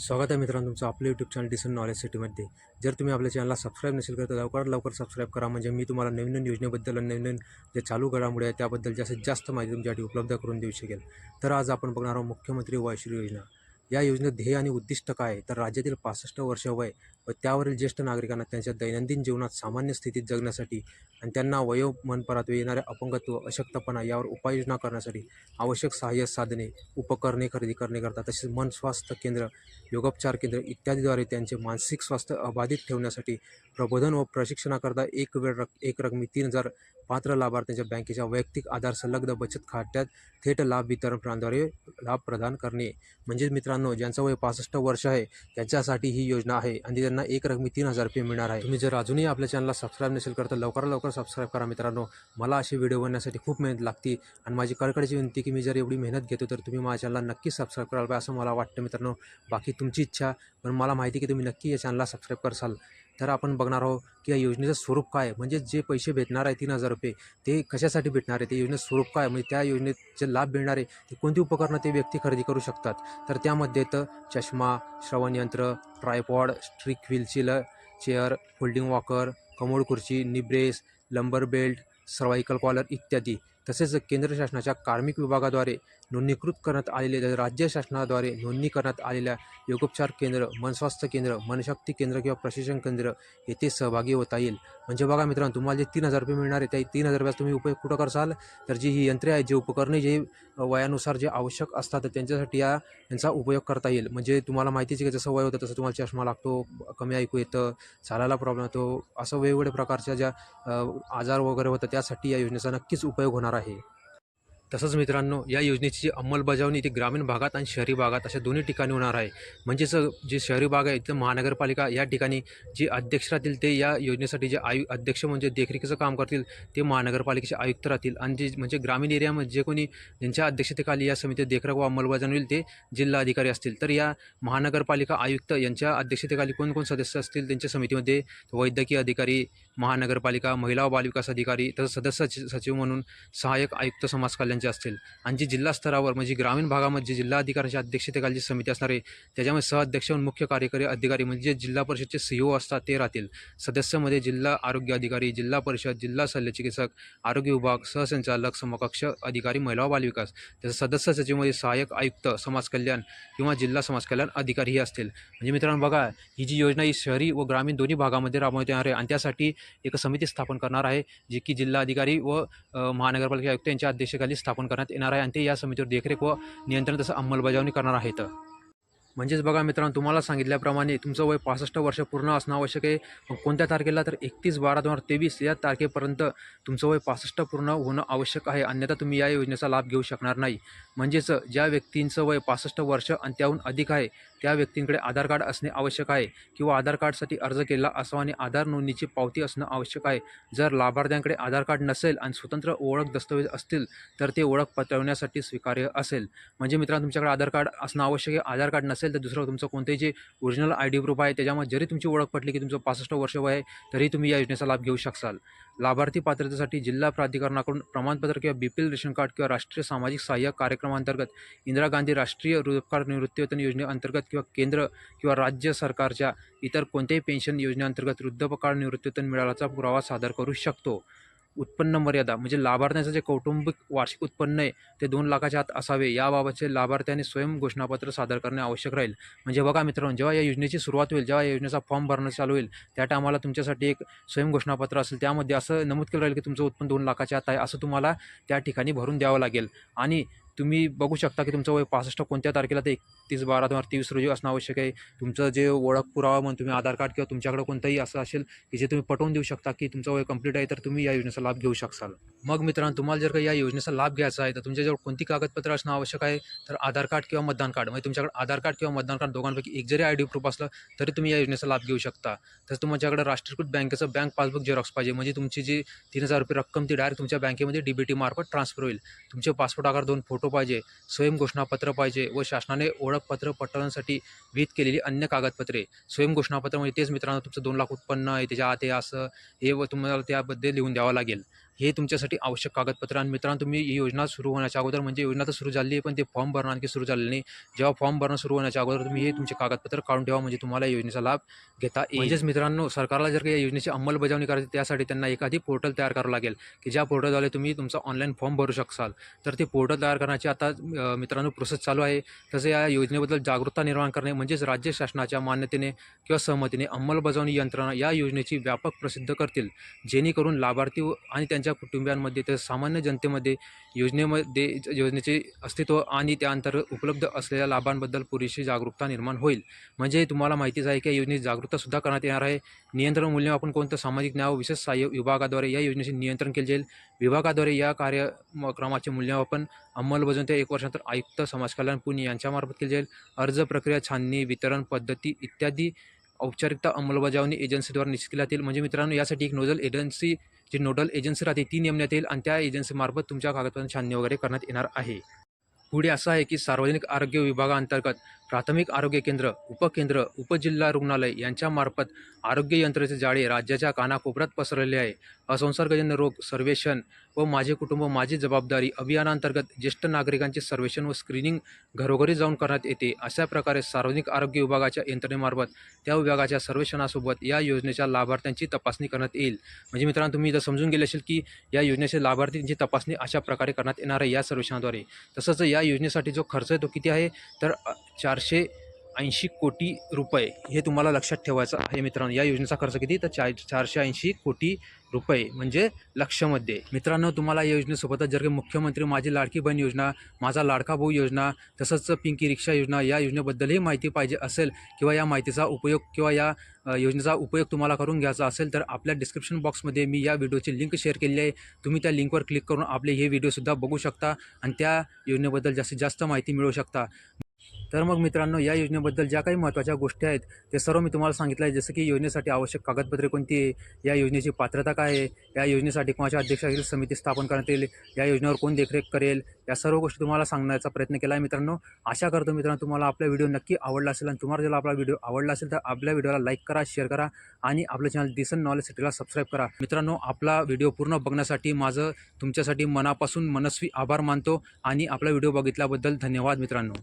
स्वागत आहे मित्रांनो तुमचं आपलं यूट्यूब चॅनल डिसन नॉलेज सिटीमध्ये जर तुम्ही आपल्या चॅनलला सबस्क्राईब नसेल करत तर लवकरात लवकर सबस्क्राईब करा. म्हणजे मी तुम्हाला नवीन नवीन योजनेबद्दल आणि नवीन नवीन जे चालू घडामोडी आहे त्याबद्दल जास्तीत जास्त माहिती तुमच्यासाठी उपलब्ध करून देऊ शकेल. तर आज आपण बघणार आहोत मुख्यमंत्री वायश्री योजना. या योजनेत ध्येय आणि उद्दिष्ट काय तर राज्यातील पासष्ट वर्ष वय व त्यावरील ज्येष्ठ नागरिकांना त्यांच्या दैनंदिन जीवनात सामान्य स्थितीत जगण्यासाठी आणि त्यांना वयोमनपरात येणारे अपंगत्व अशक्तपणा यावर उपाययोजना करण्यासाठी आवश्यक सहाय्य साधने उपकरणे खरेदी करण्याकरता तसेच मन स्वास्थ्य केंद्र योगोपचार केंद्र इत्यादीद्वारे त्यांचे मानसिक स्वास्थ्य अबाधित ठेवण्यासाठी प्रबोधन व प्रशिक्षणाकरता एक वेळ रक एक रकमी तीन हजार पात्र लाभार्थ्यांच्या बँकेच्या वैयक्तिक आधार संलग्न बचत खात्यात थेट लाभ वितरण प्रणालीद्वारे लाभ प्रदान करणे. म्हणजेच मित्रांनो ज्यांचं वय पासष्ट वर्ष आहे त्यांच्यासाठी ही योजना आहे आणि त्यांना एक रकमी तीन हजार रुपये मिळणार आहे. तुम्ही जर अजूनही आपल्या चॅनलला सबस्क्राईब नसेल करत तर लवकरात लवकर सबस्क्राईब करा मित्रांनो. मला असे व्हिडिओ बनण्यासाठी खूप मेहनत लागते आणि माझी कळकळीची विनंती की मी जर एवढी मेहनत घेतो तर तुम्ही माझ्या चॅनलला नक्की सबस्क्राईब कराल पाहिजे असं मला वाटतं मित्रांनो. बाकी तुमची इच्छा पण मला माहिती की तुम्ही नक्की या चॅनलला सबस्क्राईब करसाल. तर आपण बघणार आहोत की या योजनेचं स्वरूप काय म्हणजे जे पैसे भेटणार आहे तीन हजार रुपये ते कशासाठी भेटणार आहे? ते योजनेचं स्वरूप काय म्हणजे त्या योजनेत जे लाभ मिळणार आहे ते कोणती उपकरणं ते व्यक्ती खरेदी करू शकतात? तर त्यामध्ये तर चष्मा श्रवणयंत्र ट्रायपॉड स्ट्रिक व्हीलची चेअर फोल्डिंग वॉकर कमोड खुर्ची knee brace lumbar belt cervical collar इत्यादी. तसेच केंद्र शासनाच्या कार्मिक विभागाद्वारे नोंदणीकृत करण्यात आलेले राज्य शासनाद्वारे नोंदणी करण्यात आलेल्या योगोपचार केंद्र मनस्वास्थ्य केंद्र मनशक्ती केंद्र किंवा प्रशिक्षण केंद्र येथे सहभागी होता येईल. म्हणजे बघा मित्रांनो तुम्हाला जे तीन हजार रुपये मिळणार आहे त्या तीन हजार रुपयात तुम्ही उपयोग कुठं करसाल? तर जी ही यंत्रे आहेत जे उपकरणे जे वयानुसार जे आवश्यक असतात त्यांच्यासाठी या यांचा उपयोग करता येईल. म्हणजे तुम्हाला माहितीच आहे की जसं वय होतं तसं तुम्हाला चष्मा लागतो कमी ऐकू येतं चालायला प्रॉब्लेम येतो असं वेगवेगळ्या प्रकारच्या ज्या आजार वगैरे होतं त्यासाठी या योजनेचा नक्कीच उपयोग होणार आहे. तसंच मित्रांनो या योजनेची जी अंमलबजावणी ती ग्रामीण भागात आणि शहरी भागात अशा दोन्ही ठिकाणी होणार आहे. म्हणजेच जे शहरी भाग आहे तिथं महानगरपालिका या ठिकाणी जे अध्यक्ष राहतील ते या योजनेसाठी जे आयु अध्यक्ष म्हणजे देखरेखीचं काम करतील ते महानगरपालिकेचे आयुक्त राहतील. आणि जे म्हणजे ग्रामीण एरियामध्ये जे कोणी ज्यांच्या अध्यक्षतेखाली या समितीत देखरेख व अंमलबजावणी होईल ते जिल्हा अधिकारी असतील. तर या महानगरपालिका आयुक्त यांच्या अध्यक्षतेखाली कोण कोण सदस्य असतील त्यांच्या समितीमध्ये वैद्यकीय अधिकारी महानगरपालिका महिला व बालविकास अधिकारी तसंच सदस्य सचिव म्हणून सहाय्यक आयुक्त समाज कल्याणचे असतील. आणि जी जिल्हा स्तरावर म्हणजे ग्रामीण भागामध्ये जे जिल्हा अधिकाऱ्यांच्या अध्यक्षतेखाली जी समिती असणार आहे त्याच्यामध्ये सहअध्यक्ष व मुख्य कार्यकारी अधिकारी म्हणजे जिल्हा परिषदचे सी असतात ते राहतील. सदस्यामध्ये जिल्हा आरोग्य अधिकारी जिल्हा परिषद जिल्हा शल्यचिकित्सक आरोग्य विभाग सहसंचालक समकक्ष अधिकारी महिला व बालविकास तसंच सदस्य सचिवमध्ये सहाय्यक आयुक्त समाज कल्याण किंवा जिल्हा समाज कल्याण अधिकारी असतील. म्हणजे मित्रांनो बघा ही जी योजना ही शहरी व ग्रामीण दोन्ही भागामध्ये राबवण्यात येणार आहे आणि त्यासाठी एक समिती स्थापन करणार आहे जी की जिल्हाधिकारी व महानगरपालिका आयुक्त यांच्या अध्यक्षतेखाली स्थापन करण्यात येणार आहे. आणि ते या समितीवर देखरेख व नियंत्रण तसं अंमलबजावणी करणार आहेत. म्हणजेच बघा मित्रांनो तुम्हाला सांगितल्याप्रमाणे तुमचं वय पासष्ट वर्ष पूर्ण असणं आवश्यक आहे. मग कोणत्या तारखेला? तर एकतीस बारा दोन हजार तेवीस या तारखेपर्यंत तुमचं वय पासष्ट पूर्ण होणं आवश्यक आहे. अन्यथा तुम्ही या योजनेचा लाभ घेऊ शकणार नाही. म्हणजेच ज्या व्यक्तींचं वय पासष्ट वर्ष आणि त्याहून अधिक आहे त्या व्यक्तींकडे आधार कार्ड असणे आवश्यक आहे किंवा आधार कार्डसाठी अर्ज केला असावा आणि आधार नोंदणीची पावती असणं आवश्यक आहे. जर लाभार्थ्यांकडे आधार कार्ड नसेल आणि स्वतंत्र ओळख दस्तऐवज असतील तर ते ओळख पटवण्यासाठी स्वीकार्य असेल. म्हणजे मित्रांनो तुमच्याकडे आधार कार्ड असणं आवश्यक आहे. आधार कार्ड नसेल तर दुसरं तुमचं कोणतेही जे ओरिजिनल आय डी प्रूफ आहे त्याच्यामध्ये जरी तुमची ओळख पटली की तुमचं पासष्ट वर्ष वय आहे तरी तुम्ही या योजनेचा लाभ घेऊ शकाल लाभार्थी पात्रतेसाठी जिल्हा प्राधिकरणाकडून प्रमाणपत्र किंवा B P L ration card किंवा राष्ट्रीय सामाजिक सहाय्य कार्यक्रमांतर्गत इंदिरा गांधी राष्ट्रीय रोजगार निवृत्तीवेतन योजनेअंतर्गत किंवा केंद्र किंवा राज्य सरकारच्या इतर कोणत्याही पेन्शन योजनेअंतर्गत वृद्धपकाळ निवृत्तीवेतन मिळाल्याचा पुरावा सादर करू शकतो. उत्पन्न मर्यादा म्हणजे लाभार्थ्यांचं जे कौटुंबिक वार्षिक उत्पन्न आहे ते दोन लाखाच्या आत असावे. याबाबतचे लाभार्थ्यांनी स्वयं घोषणापत्र सादर करणे आवश्यक राहील. म्हणजे बघा मित्रांनो जेव्हा या योजनेची सुरुवात होईल जेव्हा या योजनेचा फॉर्म भरणं चालू होईल त्या टायमाला तुमच्यासाठी एक स्वयं घोषणापत्र असेल. त्यामध्ये असं नमूद केलं राहील की तुमचं उत्पन्न दोन लाखाच्या आत आहे असं तुम्हाला त्या ठिकाणी भरून द्यावं लागेल. आणि तुम्ही बघू शकता की तुमचं वय पासष्ट कोणत्या तारखेला ते एकतीस बारा दोन हजार तेवीस रोजी असणं आवश्यक आहे. तुमचं जे ओळख पुरावा म्हणून तुम्ही आधार कार्ड किंवा तुमच्याकडे कोणतंही असं असेल की जे तुम्ही पटवून देऊ शकता की तुमचं वय कंप्लीट आहे तर तुम्ही या योजनेचा लाभ घेऊ शकाल मग मित्रांनो तुम्हाला जर का या योजनेचा लाभ घ्यायचा आहे तर तुमच्याजवळ कोणती कागदपत्र असणं आवश्यक आहे? तर आधार कार्ड किंवा मतदान कार्ड. म्हणजे तुमच्याकडे आधार कार्ड किंवा मतदान कार्ड दोघांपैकी एक जरी आय डी प्रूफ असलं तरी तुम्ही या योजनेचा लाभ घेऊ शकता. तसं तुमच्याकडे राष्ट्रीयकृत बँकेचं बँक पासबुक झेरॉक्स पाहिजे. म्हणजे तुमची जी तीन हजार रुपये रक्कम ती डायरेक्ट तुमच्या बँकेमध्ये डी बी टी मार्फत ट्रान्सफर होईल. तुमचे पासपोर्ट आकार दोन फोटो पाहिजे स्वयं घोषणापत्र पाहिजे व शासनाने ओळखपत्र पटवण्यासाठी विहित केलेली अन्य कागदपत्रे. स्वयं घोषणापत्र म्हणजे तेच मित्रांनो तुमचं दोन लाख उत्पन्न आहे त्याच्या आत हे असं हे व तुम्हाला त्याबद्दल लिहून द्यावं लागेल. हे तुमच्यासाठी आवश्यक कागदपत्र. आणि मित्रांनो तुम्ही ही योजना सुरू होण्याच्या अगोदर म्हणजे योजना तर सुरू झाली आहे पण ते फॉर्म भरणं आणखी सुरू झाले नाही. जेव्हा फॉर्म भरणं सुरू होण्याच्या अगोदर तुम्ही हे तुमचे कागदपत्र काढून ठेवा म्हणजे तुम्हाला या योजनेचा लाभ घेता येईल. म्हणजेच मित्रांनो सरकारला जर काही या योजनेची अंमलबजावणी करायची त्यासाठी त्यांना एखादी पोर्टल तयार करावं लागेल की ज्या पोर्टलद्वारे तुम्ही तुमचा ऑनलाईन फॉर्म भरू शकाल तर ते पोर्टल तयार करण्याची आता मित्रांनो प्रोसेस चालू आहे. तसं या योजनेबद्दल जागरूकता निर्माण करणे म्हणजेच राज्य शासनाच्या मान्यतेने किंवा सहमतीने अंमलबजावणी यंत्रणा या योजनेची व्यापक प्रसिद्ध करतील जेणेकरून लाभार्थी आणि त्यांच्या कुटुंबियांमध्ये तर सामान्य जनतेमध्ये योजनेमध्ये योजनेचे अस्तित्व आणि त्याअंतर्गत उपलब्ध असलेल्या लाभांबद्दल पुरेशी जागरूकता निर्माण होईल. म्हणजे तुम्हाला माहितीच आहे की या योजनेची जागरूकतासुद्धा करण्यात येणार आहे. नियंत्रण मूल्यमापन कोणतं? सामाजिक न्याय व विशेष सहाय्य विभागाद्वारे या योजनेचे नियंत्रण केले जाईल. विभागाद्वारे या कार्यक्रमाचे मूल्यमापन अंमलबजावणी ते एक वर्षानंतर आयुक्त समाज कल्याण पुणे यांच्यामार्फत केले जाईल. अर्ज प्रक्रिया छाननी वितरण पद्धती इत्यादी औपचारिकता अंमलबजावणी एजन्सीद्वारे निश्चित केल्या जातील. म्हणजे मित्रांनो यासाठी एक नोडल एजन्सी जी नोडल एजन्सी राहते ती नेमण्यात येईल आणि त्या एजन्सीमार्फत तुमच्या कागदपत्रांची छाननी वगैरे करण्यात येणार आहे. पुढे असं आहे की सार्वजनिक आरोग्य विभागाअंतर्गत प्राथमिक आरोग्य केंद्र उपकेंद्र उपजिल्हा रुग्णालय यांच्यामार्फत आरोग्य यंत्रणेचे जाळे राज्याच्या कानाकोपऱ्यात पसरलेले आहे. असंसर्गजन्य रोग सर्वेक्षण व माझे कुटुंब माझी जबाबदारी अभियानांतर्गत ज्येष्ठ नागरिकांचे सर्वेक्षण व स्क्रीनिंग घरोघरी जाऊन करण्यात येते. अशा प्रकारे सार्वजनिक आरोग्य विभागाच्या यंत्रणेमार्फत त्या विभागाच्या सर्वेक्षणासोबत या योजनेच्या लाभार्थ्यांची तपासणी करण्यात येईल. म्हणजे मित्रांनो तुम्ही इथं समजून गेले असेल की या योजनेचे लाभार्थींची तपासणी अशा प्रकारे करण्यात येणार आहे या सर्वेक्षणाद्वारे. तसंच या योजनेसाठी जो खर्च आहे तो किती आहे? तर चार चारशे ऐंशी कोटी रुपये हे तुम्हाला लक्षात ठेवायचं आहे मित्रांनो. या योजनेचा खर्च किती? तर चार चारशे ऐंशी कोटी रुपये म्हणजे लक्षमध्ये. मित्रांनो तुम्हाला या योजनेसोबतच जर काही मुख्यमंत्री माझी लाडकी बहीण योजना माझा लाडका भाऊ योजना तसंच पिंकी रिक्षा योजना या योजनेबद्दलही माहिती पाहिजे असेल किंवा या माहितीचा उपयोग किंवा या योजनेचा उपयोग तुम्हाला करून घ्यायचा असेल तर आपल्या डिस्क्रिप्शन बॉक्समध्ये मी या व्हिडिओची लिंक शेअर केली आहे. तुम्ही त्या लिंकवर क्लिक करून आपले हे व्हिडिओसुद्धा बघू शकता आणि त्या योजनेबद्दल जास्तीत जास्त माहिती मिळवू शकता. तर मग मित्रांनो या योजनेबद्दल ज्या काही महत्त्वाच्या गोष्टी आहेत ते सर्व मी तुम्हाला सांगितलं आहे. जसं की योजनेसाठी आवश्यक कागदपत्रे कोणती आहे या योजनेची पात्रता काय आहे या योजनेसाठी कोणाच्या अध्यक्षातील समिती स्थापन करण्यात येईल या योजनेवर कोण देखरेख करेल या सर्व गोष्टी तुम्हाला सांगण्याचा प्रयत्न केला आहे मित्रांनो. आशा करतो मित्रांनो तुम्हाला आपला व्हिडिओ नक्की आवडला असेल आणि तुम्हाला जर आपला व्हिडिओ आवडला असेल तर आपल्या व्हिडिओला लाईक करा शेअर करा आणि आपलं चॅनल दिसन नॉलेज सिटीला सबस्क्राईब करा. मित्रांनो आपला व्हिडिओ पूर्ण बघण्यासाठी माझं तुमच्यासाठी मनापासून मनस्वी आभार मानतो आणि आपला व्हिडिओ बघितल्याबद्दल धन्यवाद मित्रांनो.